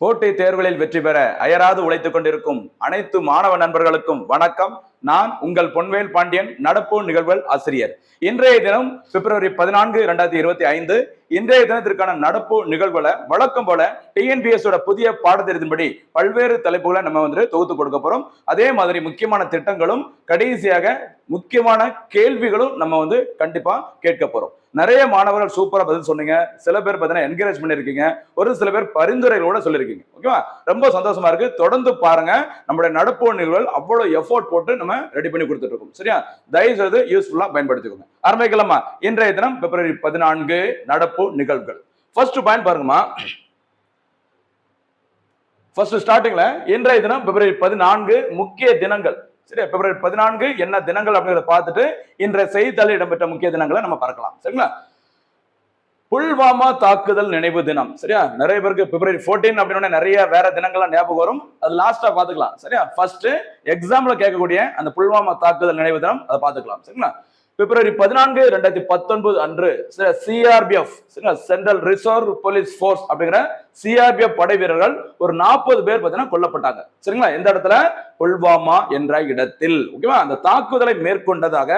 போட்டி தேர்வுகளில் வெற்றி பெற அயராது உழைத்துக் கொண்டிருக்கும் அனைத்து மாணவ நண்பர்களுக்கும் வணக்கம். நான் உங்கள் பொன்வேல் பாண்டியன் நடப்பு நிகழ்வுகள் ஆசிரியர். இன்றைய தினம் பிப்ரவரி பதினான்கு இரண்டாயிரத்தி இருபத்தி ஐந்து. இன்றைய தினத்திற்கான நடப்பு நிகழ்வுகளை வழக்கம் போல டிஎன்பிஎஸ் புதிய பாடத்திட்டத்தின்படி பல்வேறு தலைப்புகளை நம்ம வந்து தொகுத்து கொடுக்க போறோம். அதே மாதிரி முக்கியமான திட்டங்களும் கடைசியாக முக்கியமான கேள்விகளும் நம்ம வந்து கண்டிப்பா கேட்க போறோம். நிறைய மாணவர்கள் சூப்பரா பதில் சொன்னீங்க. சில பேர் பார்த்தீங்கன்னா என்கரேஜ் பண்ணிருக்கீங்க ஒரு சில பேர் பரிந்துரைகளோட சொல்லியிருக்கீங்க. ஓகேவா? ரொம்ப சந்தோஷமா இருக்கு. தொடர்ந்து பாருங்க. நம்மளுடைய நடப்பு நிகழ்வுகள் அவ்வளவு எஃபோர்ட் போட்டு நம்ம நம்ம ரெடி பண்ணி கொடுத்துட்டு இருக்கோம் சரியா? தயவு செய்து யூஸ்ஃபுல்லா பயன்படுத்திக்கோங்க. ஆரம்பிக்கலாமா இன்றைய தினம் பிப்ரவரி பதினான்கு நடப்பு நிகழ்வுகள். ஃபர்ஸ்ட் பாயிண்ட் பாருங்கம்மா. ஃபர்ஸ்ட் ஸ்டார்டிங்ல இன்றைய தினம் பிப்ரவரி பதினான்கு முக்கிய தினங்கள். சரியா? பிப்ரவரி பதினான்கு என்ன தினங்கள் அப்படிங்கிறத பார்த்துட்டு இன்றைய செய்தித்தாளில் இடம்பெற்ற முக்கிய தினங்களை நம்ம பார்க்கலாம் சரிங்களா? புல்வாமா தாக்குதல் நினைவு தினம். சரியா? நிறைய பேருக்கு பிப்ரவரி ஃபோர்டீன் அப்படின்னு நிறைய வேற தினங்கள்லாம் ஞாபகம் வரும். அது லாஸ்டா பாத்துக்கலாம் சரியா? ஃபர்ஸ்ட் எக்ஸாம்ல கேட்கக்கூடிய அந்த புல்வாமா தாக்குதல் நினைவு தினம் அதை பாத்துக்கலாம் சரிங்களா? பிப்ரவரி பதினான்கு ரெண்டாயிரத்தி பத்தொன்பது அன்று CRPF central reserve police force அப்படிங்கிற சிஆர்பிஎஃப் படை வீரர்கள் ஒரு நாற்பது பேர் பார்த்தீங்கன்னா கொல்லப்பட்டாங்க. சரிங்களா? எந்த இடத்துல? புல்வாமா என்ற இடத்தில். ஓகேவா? அந்த தாக்குதலை மேற்கொண்டதாக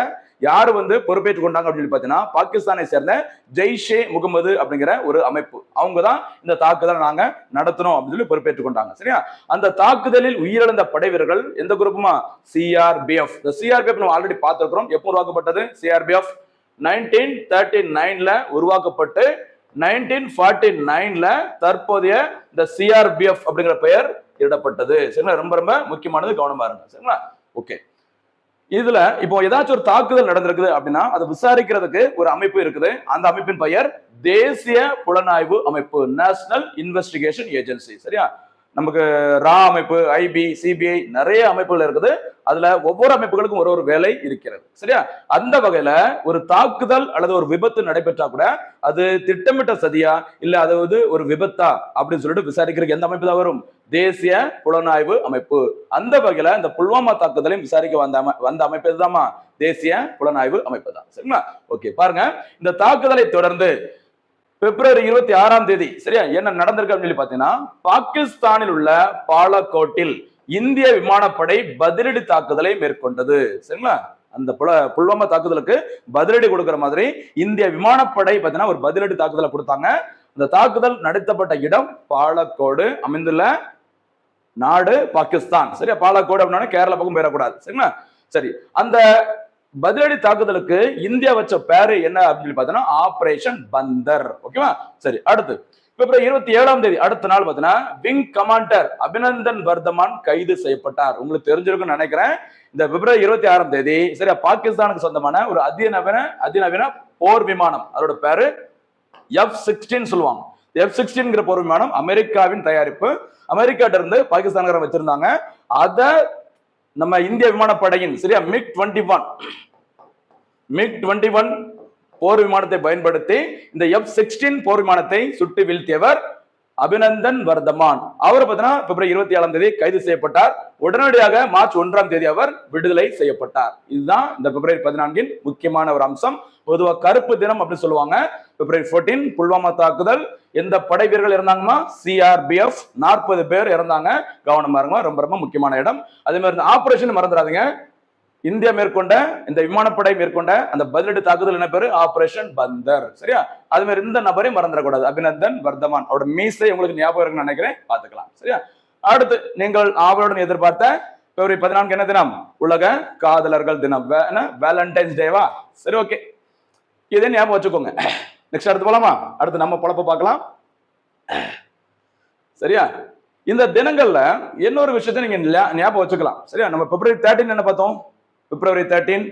யார் வந்து பொறுப்பேற்றுக் கொண்டாங்க அப்படின்னு சொல்லி பார்த்தீங்கன்னா பாகிஸ்தானை சேர்ந்த ஜெய்ஷே முகமது அப்படிங்கிற ஒரு அமைப்பு. அவங்க தான் இந்த தாக்குதலை நாங்க நடத்தணும் அப்படின்னு சொல்லி பொறுப்பேற்றுக் கொண்டாங்க. சரியா? அந்த தாக்குதலில் உயிரிழந்த படை வீரர்கள் எந்த குரூப்புமா சிஆர்பிஎஃப் இந்த சிஆர்பிஎஃப் நம்ம ஆல்ரெடி பார்த்துருக்கிறோம். எப்போ உருவாக்கப்பட்டது? சிஆர்பிஎஃப் நைன்டீன் தேர்ட்டி நைன்ல உருவாக்கப்பட்டு நைன்டீன் ஃபார்ட்டி நைன்ல தற்போதைய இந்த சிஆர்பிஎஃப் அப்படிங்கிற பெயர் இடப்பட்டது. சரிங்களா? ரொம்ப ரொம்ப முக்கியமானது கவனமா இருங்க. சரிங்களா? ஓகே. இதுல இப்போ ஏதாச்சும் ஒரு தாக்குதல் நடந்திருக்குது அப்படின்னா அதை விசாரிக்கிறதுக்கு ஒரு அமைப்பு இருக்குது. அந்த அமைப்பின் பெயர் தேசிய புலனாய்வு அமைப்பு நேஷனல் இன்வெஸ்டிகேஷன் ஏஜென்சி சரியா? நமக்கு ரா அமைப்பு ஐபி சிபிஐ நிறைய அமைப்புகள் இருக்குது. அதுல ஒவ்வொரு அமைப்புகளுக்கும் ஒரு ஒரு வேலை இருக்கிறது. சரியா? அந்த வகையில ஒரு தாக்குதல் அல்லது ஒரு விபத்து நடைபெற்றா கூட அது திட்டமிட்ட சதியா? இல்ல அதாவது ஒரு விபத்தா? அப்படின்னு சொல்லிட்டு விசாரிக்கிறதுக்கு எந்த அமைப்பு தான் வரும்? தேசிய புலனாய்வு அமைப்பு. அந்த வகையில இந்த புல்வாமா தாக்குதலையும் விசாரிக்க வந்த அமை வந்த அமைப்பு இதுதாம்மா தேசிய புலனாய்வு அமைப்பு தான். சரிங்களா? ஓகே பாருங்க. இந்த தாக்குதலை தொடர்ந்து பிப்ரவரி இருபத்தி ஆறாம் தேதி சரியா? என்ன நடந்திருக்கு அப்படின்னு சொல்லி பாத்தீங்கன்னா பாகிஸ்தானில் உள்ள பாலக்கோட்டில் இந்திய விமானப்படை பதிலடி தாக்குதலை மேற்கொண்டது. சரிங்களா? அந்த புல புல்வாமா தாக்குதலுக்கு பதிலடி கொடுக்கிற மாதிரி இந்திய விமானப்படை பார்த்தீங்கன்னா ஒரு பதிலடி தாக்குதலை கொடுத்தாங்க. அந்த தாக்குதல் நடத்தப்பட்ட இடம் பாலக்கோடு அமைந்துள்ள நாடு பாகிஸ்தான். சரியா? பாலக்கோடு அப்படின்னா கேரளா பக்கம் போயிடக்கூடாது. சரிங்களா? சரி. அந்த பதிலடி தாக்குதலுக்கு இந்தியா வச்ச பேரு என்ன அப்படின்னு சொல்லி பார்த்தீங்கன்னா ஆபரேஷன் பந்தர் ஓகேவா? சரி அடுத்து. பிப்ரவரி இருபத்தி ஏழாம் தேதி அடுத்த நாள் பார்த்தீங்கன்னா விங் கமாண்டர் அபிநந்தன் வர்தமான் கைது செய்யப்பட்டார். உங்களுக்கு தெரிஞ்சிருக்கும்னு நினைக்கிறேன். இந்த பிப்ரவரி இருபத்தி ஆறாம் தேதி சரியா? பாகிஸ்தானுக்கு சொந்தமான ஒரு அதிநவீன அதிநவீன போர் விமானம். அதோட பேரு எஃப் சிக்ஸ்டீன் சொல்லுவாங்க. எஃப் சிக்ஸ்டீன்கிற போர் விமானம் அமெரிக்காவின் தயாரிப்பு. அமெரிக்காட்ட இருந்து பாகிஸ்தான்காரன் வச்சிருந்தாங்க. அதை நம்ம இந்திய விமானப்படையின் சரியா? MiG twenty one MiG twenty one போர் விமானத்தை பயன்படுத்தி இந்த எஃப் சிக்ஸ்டீன் போர் விமானத்தை சுட்டு வீழ்த்தியவர் அபிநந்தன் வர்தமான். அவர் பார்த்தீங்கன்னா பிப்ரவரி இருபத்தி ஏழாம் தேதி கைது செய்யப்பட்டார். உடனடியாக மார்ச் ஒன்றாம் தேதி அவர் விடுதலை செய்யப்பட்டார். இதுதான் இந்த பிப்ரவரி பதினான்கின் முக்கியமான ஒரு அம்சம். பொதுவாக கருப்பு தினம் அப்படின்னு சொல்லுவாங்க. பிப்ரவரி 14 புல்வாமா தாக்குதல். எந்த படை வீரர்கள் இருந்தாங்கன்னா சிஆர்பிஎஃப் நாற்பது பேர் இறந்தாங்க. கவனமா இருங்க ரொம்ப ரொம்ப முக்கியமான இடம். அதே மாதிரி ஆபரேஷன் மறந்துடாதீங்க. இந்தியா மேற்கொண்ட இந்த விமானப்படை மேற்கொண்ட அந்த பதிலடி தாக்குதல் என்ன பேரு? ஆபரேஷன் பந்தர். சரியா? அது மாதிரி இந்த நபரையும் மறந்துடக்கூடாது. அபிநந்தன் வர்தமான். அவரோட மீசை உங்களுக்கு ஞாபகம் இருக்குன்னு நினைக்கிறேன். பாத்துக்கலாம் சரியா? அடுத்து நீங்கள் ஆவலுடன் எதிர்பார்த்த பிப்ரவரி பதினான்கு என்ன தினம்? உலக காதலர்கள் தினம். வேலண்டைன்ஸ் டேவா சரி ஓகே இதே ஞாபகம் வச்சுக்கோங்க. நெக்ஸ்ட் அடுத்து போலாமா? அடுத்து நம்ம பொழப்ப பார்க்கலாம். சரியா? இந்த தினங்கள்ல இன்னொரு விஷயத்தை நீங்க ஞாபகம் வச்சுக்கலாம். சரியா? நம்ம பிப்ரவரி தேர்ட்டின் என்ன பார்த்தோம்? பிப்ரவரி தேர்ட்டீன்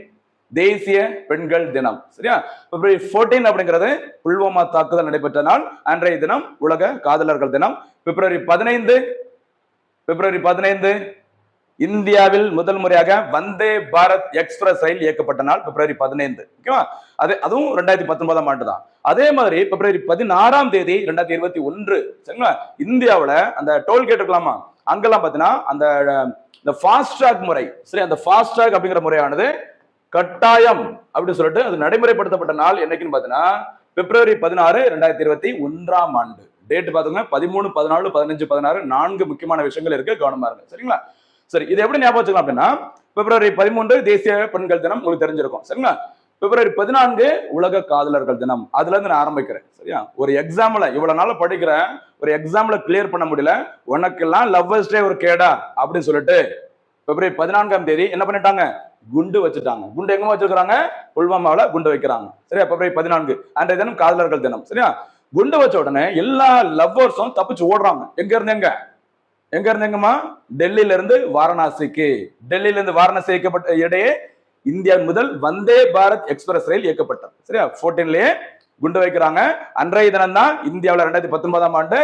தேசிய பெண்கள் தினம். சரியா? பிப்ரவரி 14 அப்படிங்கிறது புல்வாமா தாக்குதல் நடைபெற்ற நாள். அன்றைய தினம் உலக காதலர்கள் தினம். பிப்ரவரி பதினைந்து பிப்ரவரி பதினைந்து இந்தியாவில் முதல் முறையாக வந்தே பாரத் எக்ஸ்பிரஸ் ரயில் இயக்கப்பட்ட நாள் பிப்ரவரி பதினைந்து. ஓகேவா? அது அதுவும் ரெண்டாயிரத்தி பத்தொன்பதாம் ஆண்டு தான் அதே மாதிரி பிப்ரவரி பதினாறாம் தேதி ரெண்டாயிரத்தி இருபத்தி ஒன்று சரிங்களா? இந்தியாவில் அந்த டோல்கேட் இருக்கலாமா? அங்கெல்லாம் பார்த்தீங்கன்னா அந்த இந்த ஃபாஸ்ட்ராக் முறை சரி அந்த ஃபாஸ்ட்ராக் அப்படிங்கிற முறையானது கட்டாயம் அப்படின்னு சொல்லிட்டு அது நடைமுறைப்படுத்தப்பட்ட நாள் என்னைக்குன்னு பார்த்தீங்கன்னா பிப்ரவரி பதினாறு ரெண்டாயிரத்தி இருபத்தி ஒன்றாம் ஆண்டு. டேட் பார்த்தீங்கன்னா பதிமூணு பதினாலு பதினஞ்சு பதினாறு நான்கு முக்கியமான விஷயங்கள் இருக்கு கவனமா இருங்க சரிங்களா? சரி இது எப்படி ஞாபகம் வச்சுக்கலாம் அப்படின்னா பிப்ரவரி பதிமூன்று தேசிய பெண்கள் தினம் உங்களுக்கு தெரிஞ்சிருக்கும் சரிங்களா? பிப்ரவரி பதினான்கு உலக காதலர்கள் தினம். அதுல இருந்து நான் ஆரம்பிக்கிறேன். சரியா? ஒரு எக்ஸாம்ல இவ்வளவு நாள் படிக்கிறேன். ஒரு எக்ஸாம்ல கிளியர் பண்ண முடியல. உனக்கெல்லாம் லவ்வர்ஸ் டே ஒரு கேடா அப்படின்னு சொல்லிட்டு பிப்ரவரி பதினான்காம் தேதி என்ன பண்ணிட்டாங்க? குண்டு வச்சுட்டாங்க. குண்டு எங்கமா வச்சிருக்காங்க புல்வாமாவில குண்டு வைக்கிறாங்க. சரியா? பிப்ரவரி பதினான்கு. அன்றைய தினம் காதலர்கள் தினம். சரியா? குண்டு வச்ச உடனே எல்லா லவ்வர்ஸும் தப்பிச்சு ஓடுறாங்க. எங்க இருந்து எங்க? எங்க இருந்து எங்கம்மா? டெல்லியில இருந்து வாரணாசிக்கு. டெல்லியில இருந்து வாரணாசி இடையே இந்தியா முதல் வந்தே பாரத் எக்ஸ்பிரஸ் ரயில் இயக்கப்பட்டது. சரியா? போர்டீன்லயே குண்டு வைக்கிறாங்க. அன்றைய தினம் தான் இந்தியாவில் ரெண்டாயிரத்தி பத்தொன்பதாம் ஆண்டு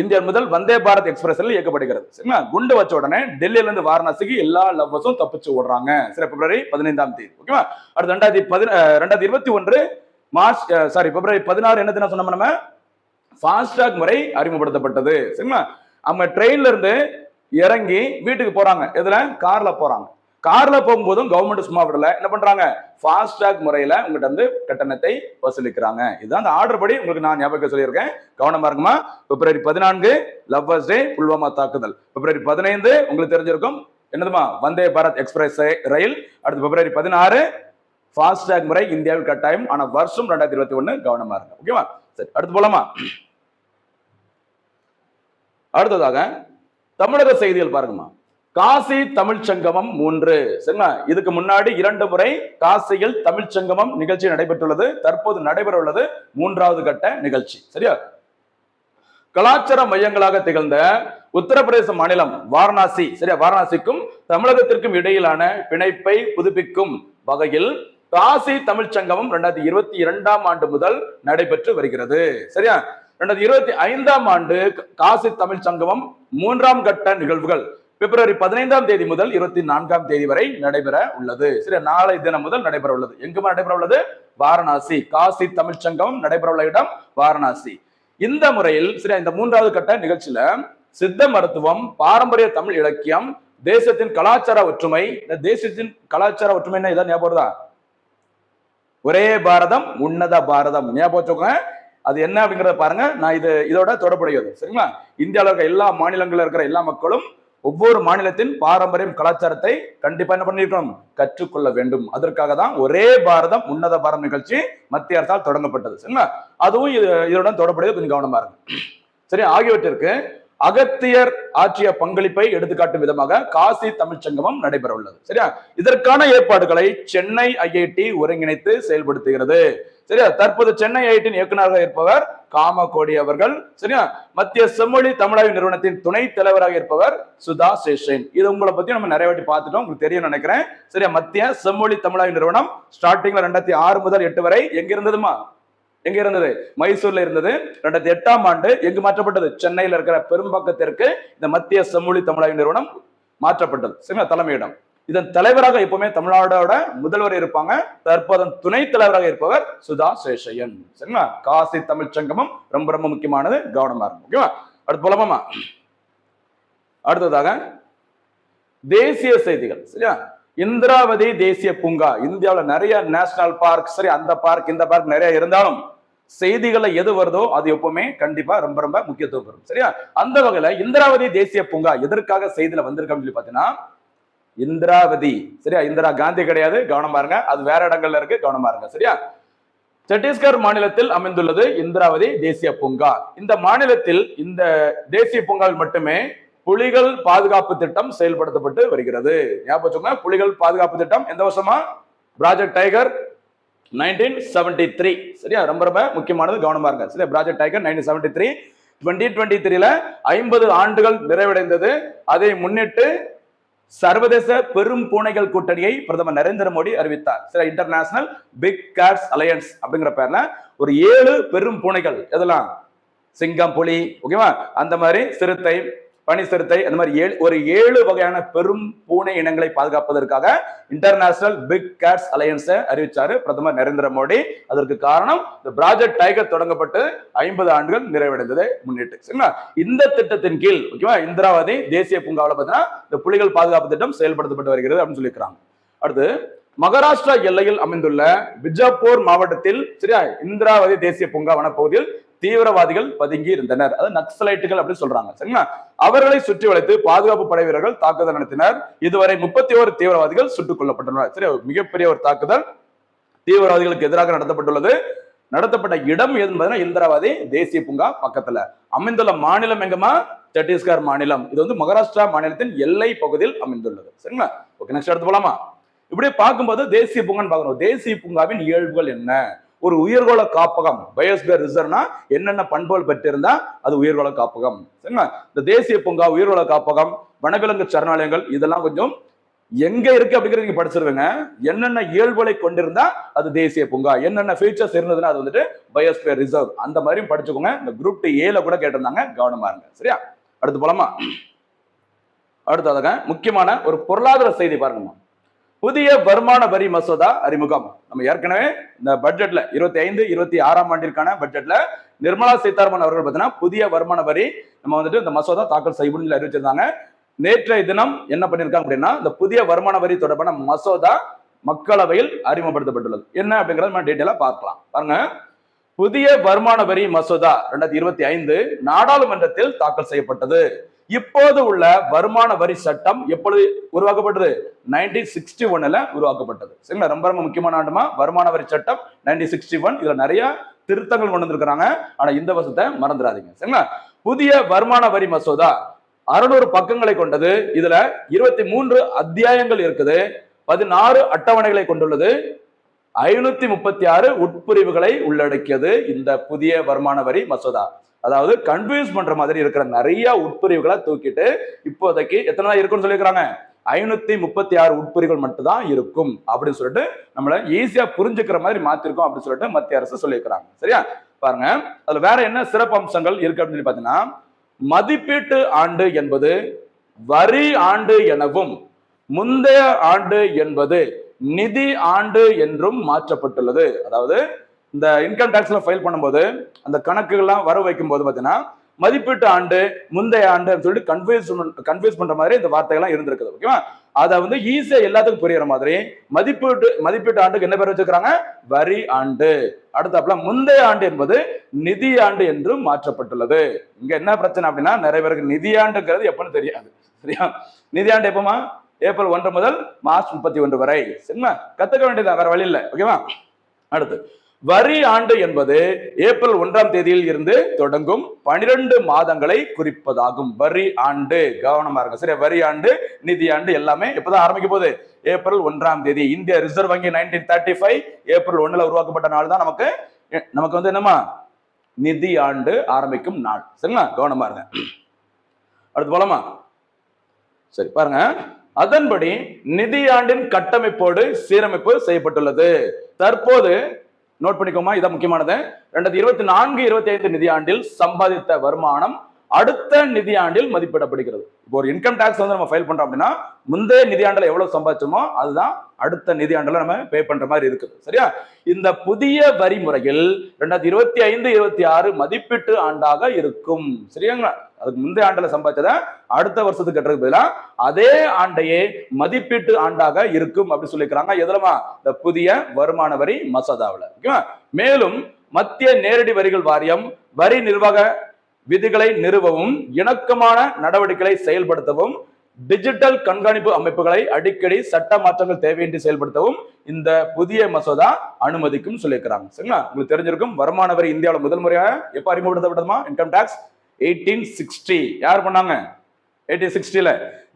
இந்தியா முதல் வந்தே பாரத் எக்ஸ்பிரஸ் ரயில் இயக்கப்படுகிறது. சரிங்களா? குண்டு வச்ச உடனே டெல்லியில இருந்து வாரணாசிக்கு எல்லா லவ்வர்ஸும் தப்பிச்சு ஓடுறாங்க. சரி பிப்ரவரி பதினைந்தாம் தேதி. ஓகேவா? அடுத்து ரெண்டாயிரத்தி பதி ரெண்டாயிரத்தி இருபத்தி ஒன்று மார்ச் சாரி பிப்ரவரி பதினாறு என்ன தினம் சொன்னோம் நம்ம? ஃபாஸ்டாக் முறை அறிமுகப்படுத்தப்பட்டது. சரிங்களா? அவங்க ட்ரெயின்ல இருந்து இறங்கி வீட்டுக்கு போறாங்க. எதுல? கார்ல போறாங்க. கார்ல போகும்போதும் கவர்மெண்ட் சும்மா விடல. என்ன பண்றாங்க? ஃபாஸ்டாக் முறையில உங்ககிட்ட வந்து கட்டணத்தை வசூலிக்கிறாங்க. இதுதான் அந்த ஆர்டர் படி உங்களுக்கு நான் ஞாபகம் சொல்லியிருக்கேன். கவனமா இருக்குமா? பிப்ரவரி பதினான்கு லவ்வர்ஸ் டே புல்வாமா தாக்குதல். பிப்ரவரி பதினைந்து உங்களுக்கு தெரிஞ்சிருக்கும். என்னதுமா? வந்தே பாரத் எக்ஸ்பிரஸ் ரயில். அடுத்து பிப்ரவரி பதினாறு ஃபாஸ்டாக் முறை இந்தியாவில் கட்டாயம். ஆனா வருஷம் ரெண்டாயிரத்தி இருபத்தி ஒண்ணு கவனமா இருங்க. ஓகேவா? சரி அடுத்து போலாமா? அடுத்ததாக தமிழக செய்திகள் பாருங்கம்மா. காசி தமிழ் சங்கமம் மூன்று. சரிங்களா? இதுக்கு முன்னாடி இரண்டு முறை காசியில் தமிழ் சங்கமம் நிகழ்ச்சி நடைபெற்றுள்ளது. தற்போது நடைபெற உள்ளது மூன்றாவது கட்ட நிகழ்ச்சி. சரியா? கலாச்சார மையங்களாக திகழ்ந்த உத்தரப்பிரதேச மாநிலம் வாரணாசி சரியா? வாரணாசிக்கும் தமிழகத்திற்கும் இடையிலான பிணைப்பை புதுப்பிக்கும் வகையில் காசி தமிழ் சங்கமம் ரெண்டாயிரத்தி இருபத்தி இரண்டாம் ஆண்டு முதல் நடைபெற்று வருகிறது. சரியா? ரெண்டாயிரத்தி இருபத்தி ஐந்தாம் ஆண்டு காசி தமிழ் சங்கமம் மூன்றாம் கட்ட நிகழ்வுகள் பிப்ரவரி பதினைந்தாம் தேதி முதல் இருபத்தி நான்காம் தேதி வரை நடைபெற உள்ளது. சரி நாளை தினம் முதல் நடைபெற உள்ளது. எங்குமா நடைபெற உள்ளது? வாரணாசி. காசி தமிழ்ச்சங்கம் நடைபெற உள்ள இடம் வாரணாசி. இந்த முறையில் சரி இந்த மூன்றாவது கட்ட நிகழ்ச்சியில சித்த மருத்துவம் பாரம்பரிய தமிழ் இலக்கியம் தேசத்தின் கலாச்சார ஒற்றுமை இந்த தேசத்தின் கலாச்சார ஒற்றுமைன்னா இதான் ஞாபகம் ஒரே பாரதம் உன்னத பாரதம். ஞாபகம் வச்சுக்கோங்க. அது என்ன அப்படிங்கறத பாருங்க. நான் இது இதோட தொடர்புடையது. சரிங்களா? இந்தியாவில் இருக்கிற எல்லா மாநிலங்களில் இருக்கிற எல்லா மக்களும் ஒவ்வொரு மாநிலத்தின் பாரம்பரியம் கலாச்சாரத்தை கண்டிப்பா என்ன பண்ணிருக்கணும்? கற்றுக்கொள்ள வேண்டும். அதற்காக தான் ஒரே பாரதம் உன்னத பாரதம் நிகழ்ச்சி மத்திய அரசால் தொடங்கப்பட்டது. சரிங்களா? அதுவும் இது இதனுடன் தொடர்புடையது கொஞ்சம் கவனமா இருக்கும் சரி ஆகியவற்றிற்கு அகத்தியர் ஆற்றிய பங்களிப்பை எடுத்துக்காட்டும் விதமாக காசி தமிழ்ச்சங்கமம் நடைபெற உள்ளது சரியா? இதற்கான ஏற்பாடுகளை சென்னை ஐஐடி ஒருங்கிணைத்து செயல்படுத்துகிறது. சரியா? தற்போது சென்னை ஐஐடியின் இயக்குநராக இருப்பவர் காமகோடி அவர்கள். சரியா? மத்திய செம்மொழி தமிழாய்வு நிறுவனத்தின் துணை தலைவராக இருப்பவர் சுதா சேஷன். இது உங்களை பத்தி நம்ம நிறைய வாட்டி பார்த்துட்டோம். உங்களுக்கு தெரியும் நினைக்கிறேன். சரியா? மத்திய செம்மொழி தமிழாய்வு நிறுவனம் ஸ்டார்டிங்ல ரெண்டாயிரத்தி ஆறு முதல் எட்டு வரை எங்க இருந்ததுமா? எங்க இருந்தது? மைசூர்ல இருந்தது. ரெண்டாயிரத்தி எட்டாம் ஆண்டு எங்கு மாற்றப்பட்டது? சென்னையில இருக்கிற பெரும்பக்கத்திற்கு இந்த மத்திய செம்மொழி தமிழாய்வு நிறுவனம் மாற்றப்பட்டது. சரிங்களா? தலைமையிடம். இதன் தலைவராக எப்பவுமே தமிழ்நாடோட முதல்வர் இருப்பாங்க. தற்போது துணை தலைவராக இருப்பவர் சுதா சேஷையன். சரிங்களா? காசி தமிழ் சங்கமம் ரொம்ப ரொம்ப முக்கியமானது. கவனமா இருக்கும் ஓகேவா? அடுத்து போலாமா அடுத்ததாக தேசிய செய்திகள். சரியா? இந்திராவதி தேசிய பூங்கா. இந்தியாவில் நிறைய நேஷனல் பார்க் சரி அந்த பார்க் இந்த பார்க் நிறைய இருந்தாலும் செய்திகளை எது வருதோ அது எப்பவுமே கண்டிப்பா ரொம்ப ரொம்ப முக்கியத்துவம் பெறும். சரியா? அந்த வகையில இந்திராவதி தேசிய பூங்கா எதற்காக செய்தியில வந்திருக்கு அப்படின்னு சொல்லி பாத்தீங்கன்னா இந்திராவதி. சரியா? இந்திரா காந்தி கிடையாது. கவனம் பாருங்க. அது வேற இடங்கள்ல இருக்கு. கவனம் பாருங்க. சரியா? சத்தீஸ்கர் மாநிலத்தில் அமைந்துள்ளது இந்திராவதி தேசிய பூங்கா. இந்த மாநிலத்தில் இந்த தேசிய பூங்காவில் மட்டுமே புலிகள் பாதுகாப்பு திட்டம் செயல்படுத்தப்பட்டு வருகிறது. ஞாபகம் புலிகள் பாதுகாப்பு திட்டம் எந்த வருஷமா? Project tiger nineteen seventy three சரியா? ரொம்ப ரொம்ப முக்கியமானது. கவனமா இருங்க. சரியா? Project tiger nineteen seventy three twenty twenty த்ரீல ஐம்பது ஆண்டுகள் நிறைவடைந்தது. அதை முன்னிட்டு சர்வதேச பெரும் பூனைகள் கூட்டணியை பிரதமர் நரேந்திர மோடி அறிவித்தார். சில இன்டர்நேஷனல் பிக் கேட்ஸ் அலையன்ஸ் அப்படிங்கிற பேர்ல ஒரு ஏழு பெரும் பூனைகள். எதெல்லாம்? சிங்கம் புலி ஓகேவா? அந்த மாதிரி சிறுத்தை பனி சிறுத்தை அந்த மாதிரி ஏழு ஒரு ஏழு வகையான பெரும் பூனை இனங்களை பாதுகாப்பதற்காக இன்டர்நேஷனல் பிக் கேட்ஸ் அலையன்ஸை அறிவிச்சாரு பிரதமர் நரேந்திர மோடி. அதற்கு காரணம் இந்த ப்ராஜெக்ட் டைகர் தொடங்கப்பட்டு ஐம்பது ஆண்டுகள் நிறைவடைந்ததை முன்னிட்டு சரிங்களா? இந்த திட்டத்தின் கீழ் ஓகேவா இந்திராவதி தேசிய பூங்காவில் பார்த்தீங்கன்னா இந்த புலிகள் பாதுகாப்பு திட்டம் செயல்படுத்தப்பட்டு வருகிறது அப்படின்னு சொல்லியிருக்கிறாங்க. அடுத்து மகாராஷ்டிரா எல்லையில் அமைந்துள்ள பிஜாப்பூர் மாவட்டத்தில் சரியா இந்திராவதி தேசிய பூங்கா வனப்பகுதியில் தீவிரவாதிகள் பதுங்கி இருந்தனர். அது நக்சலைட்டுகள் அப்படின்னு சொல்றாங்க. சரிங்களா? அவர்களை சுற்றி வளைத்து பாதுகாப்பு படை வீரர்கள் தாக்குதல் நடத்தினர். இதுவரை முப்பத்தி ஓரு தீவிரவாதிகள் சுட்டுக் கொல்லப்பட்டுள்ளனர். சரி மிகப்பெரிய ஒரு தாக்குதல் தீவிரவாதிகளுக்கு எதிராக நடத்தப்பட்டுள்ளது. நடத்தப்பட்ட இடம் எது என்பதுனா இந்திராவதி தேசிய பூங்கா பக்கத்துல. அமைந்துள்ள மாநிலம் எங்கம்மா? சத்தீஸ்கர் மாநிலம். இது வந்து மகாராஷ்டிரா மாநிலத்தின் எல்லை பகுதியில் அமைந்துள்ளது. சரிங்களா? ஓகே நெக்ஸ்ட் எடுத்து போலாமா? இப்படியே பார்க்கும்போது தேசிய பூங்கான்னு பார்க்கணும். தேசிய பூங்காவின் இயல்புகள் என்ன? ஒரு உயர்கோள காப்பகம் பயோஸ்பியர் ரிசர்வ்னா என்னென்ன பண்புகள் பெற்றிருந்தா அது உயர்கோள காப்பகம். சரிங்களா? இந்த தேசிய பூங்கா உயர்கோள காப்பகம் வனவிலங்கு சரணாலயங்கள் இதெல்லாம் கொஞ்சம் எங்க இருக்கு அப்படிங்கிறது நீங்க படிச்சிருவீங்க என்னென்ன இயல்புகளை கொண்டிருந்தா அது தேசிய பூங்கா? என்னென்ன ஃபீச்சர்ஸ் இருந்ததுன்னா அது வந்துட்டு பயோஸ்பியர் ரிசர்வ். அந்த மாதிரியும் படிச்சுக்கோங்க. இந்த குரூப் டி ஏல கூட கேட்டிருந்தாங்க. கவனமா இருங்க. சரியா? அடுத்து போலாமா? அடுத்ததாக முக்கியமான ஒரு பொருளாதார செய்தி பாருங்கம்மா. புதிய வருமான வரி மசோதா அறிமுகம். நம்ம ஏற்கனவே இந்த பட்ஜெட்ல இருபத்தி ஐந்து இருபத்தி ஆறாம் ஆண்டிற்கான பட்ஜெட்ல நிர்மலா சீதாராமன் அவர்கள் பார்த்தீங்கன்னா புதிய வருமான வரி நம்ம வந்துட்டு இந்த மசோதா தாக்கல் செய்யணும்னு அறிவிச்சிருந்தாங்க. நேற்றைய தினம் என்ன பண்ணியிருக்காங்க அப்படின்னா இந்த புதிய வருமான வரி தொடர்பான மசோதா மக்களவையில் அறிமுகப்படுத்தப்பட்டுள்ளது. என்ன அப்படிங்கறத நம்ம டீட்டெயிலா பார்க்கலாம். பாருங்க. புதிய வருமான வரி மசோதா ரெண்டாயிரத்தி இருபத்தி ஐந்து நாடாளுமன்றத்தில் தாக்கல் செய்யப்பட்டது. இப்போது உள்ள வருமான வரி சட்டம் எப்பொழுது உருவாக்கப்பட்டது? நைன்டீன் சிக்ஸ்டி ஒன்னுல உருவாக்கப்பட்டது. சரிங்களா? ரொம்ப ரொம்ப முக்கியமான ஆண்டுமா? வருமான வரி சட்டம் நைன்டீன் சிக்ஸ்டி ஒன் இதுல நிறைய திருத்தங்கள் கொண்டு வந்திருக்கிறாங்க. ஆனா இந்த வருஷத்தை மறந்துடாதீங்க. சரிங்களா? புதிய வருமான வரி மசோதா அறுநூறு பக்கங்களை கொண்டது. இதுல இருபத்தி மூன்று அத்தியாயங்கள் இருக்குது. பதினாறு அட்டவணைகளை கொண்டுள்ளது. ஐநூத்தி முப்பத்தி ஆறு உட்பிரிவுகளை உள்ளடக்கியது இந்த புதிய வருமான வரி மசோதா. அதாவது கன்ஃபியூஸ் பண்ற மாதிரி இருக்கிற நிறைய உட்பிரிவுகளை தூக்கிட்டு இப்போதைக்கு எத்தனை தான் இருக்குன்னு சொல்லியிருக்கிறாங்க? ஐநூத்தி முப்பத்தி ஆறு உட்பிரிவுகள் மட்டும்தான் இருக்கும் அப்படின்னு சொல்லிட்டு நம்மள ஈஸியா புரிஞ்சுக்கிற மாதிரி மாத்திருக்கோம் அப்படின்னு சொல்லிட்டு மத்திய அரசு சொல்லியிருக்கிறாங்க. சரியா? பாருங்க. அதுல வேற என்ன சிறப்பு அம்சங்கள் இருக்கு அப்படின்னு சொல்லி பாத்தீங்கன்னா மதிப்பீட்டு ஆண்டு என்பது வரி ஆண்டு எனவும் முந்தைய ஆண்டு என்பது நிதி ஆண்டு என்றும் மாற்றப்பட்டுள்ளது. அதாவது இந்த இன்கம் டேக்ஸ்ல ஃபைல் பண்ணும்போது அந்த கணக்குகள்லாம் வர வைக்கும் போது பார்த்தீங்கன்னா மதிப்பீட்டு ஆண்டு முந்தைய ஆண்டு அப்படின்னு சொல்லிட்டு கன்ஃபியூஸ் கன்ஃபியூஸ் பண்ற மாதிரி இந்த வார்த்தைகள்லாம் இருந்திருக்குது ஓகேவா அதை வந்து ஈஸியா எல்லாத்துக்கும் புரியுற மாதிரி மதிப்பீட்டு மதிப்பீட்டு ஆண்டுக்கு என்ன பேர் வச்சுக்கிறாங்க வரி ஆண்டு. அடுத்தாப்புல முந்தைய ஆண்டு என்பது நிதி ஆண்டு என்றும் மாற்றப்பட்டுள்ளது. இங்க என்ன பிரச்சனை அப்படின்னா நிறைய பேருக்கு நிதியாண்டுங்கிறது எப்பன்னு தெரியாது சரியா? நிதியாண்டு எப்பமா ஏப்ரல் ஒன்று முதல் மார்ச் முப்பத்தி ஒன்று வரை. சரிங்களா கத்துக்க வேண்டியது வேற வழி இல்லை ஓகேவா அடுத்து வரி ஆண்டு என்பது ஏப்ரல் ஒன்றாம் தேதியில் இருந்து தொடங்கும் பனிரெண்டு மாதங்களை குறிப்பதாகும். வரி ஆண்டு கவனமா இருங்க. சரி வரி ஆண்டு நிதி ஆண்டு எல்லாமே எப்பதான் ஆரம்பிக்க போகுது. ஏப்ரல் ஒன்றாம் தேதி இந்திய ரிசர்வ் வங்கி நைன்டீன் தேர்ட்டி ஃபைவ் ஏப்ரல் ஒன்னுல உருவாக்கப்பட்ட நாள் தான் நமக்கு நமக்கு வந்து என்னமா நிதி ஆண்டு ஆரம்பிக்கும் நாள். சரிங்களா? கவனமா இருங்க. அடுத்து போலாமா? சரி பாருங்க. அதன்படி நிதியாண்டின் கட்டமைப்போடு சீரமைப்பு செய்யப்பட்டுள்ளது. தற்போது நோட் பண்ணிக்கோமா இதான் முக்கியமானது. ரெண்டாயிரத்தி இருபத்தி நான்கு இருபத்தி ஐந்து நிதியாண்டில் சம்பாதித்த வருமானம் அடுத்த நிதியாண்டில் மதிப்பிடப்படுகிறது. இப்போ ஒரு இன்கம் டேக்ஸ் வந்து நம்ம ஃபைல் பண்றோம் அப்படின்னா முந்தைய நிதியாண்டில் எவ்வளவு சம்பாதிச்சோமோ அதுதான் அடுத்த நிதியாண்டில் நம்ம பே பண்ற மாதிரி இருக்குது. சரியா? இந்த புதிய வரி முறையில் ரெண்டாயிரத்தி இருபத்தி ஐந்து இருபத்தி ஆறு மதிப்பீட்டு ஆண்டாக இருக்கும். சரியாங்களா அதுக்கு முந்தைய ஆண்டுல சம்பாதிச்சத அடுத்த வருஷத்துக்கு கட்டுறதுக்கு பதிலாக அதே ஆண்டையே மதிப்பீட்டு ஆண்டாக இருக்கும் அப்படின்னு சொல்லிக்கிறாங்க எதுலமா இந்த புதிய வருமான வரி மசோதாவில். ஓகேவா? மேலும் மத்திய நேரடி வரிகள் வாரியம் வரி நிர்வாக விதிகளை நிறுவவும் இணக்கமான நடவடிக்கைகளை செயல்படுத்தவும் டிஜிட்டல் கண்காணிப்பு அமைப்புகளை அடிக்கடி சட்ட மாற்றங்கள் தேவையின்றி செயல்படுத்தவும் இந்த புதிய மசோதா அனுமதிக்கும் சொல்லியிருக்கிறாங்க. சரிங்களா? உங்களுக்கு தெரிஞ்சிருக்கும் வருமான வரி இந்தியாவில் முதல் முறையாக எப்ப அறிமுகப்படுத்தப்பட்டதுமா இன்கம் டாக்ஸ் எயிட்டீன் சிக்ஸ்டி யார் பண்ணாங்க? எயிட்டீன் சிக்ஸ்டியில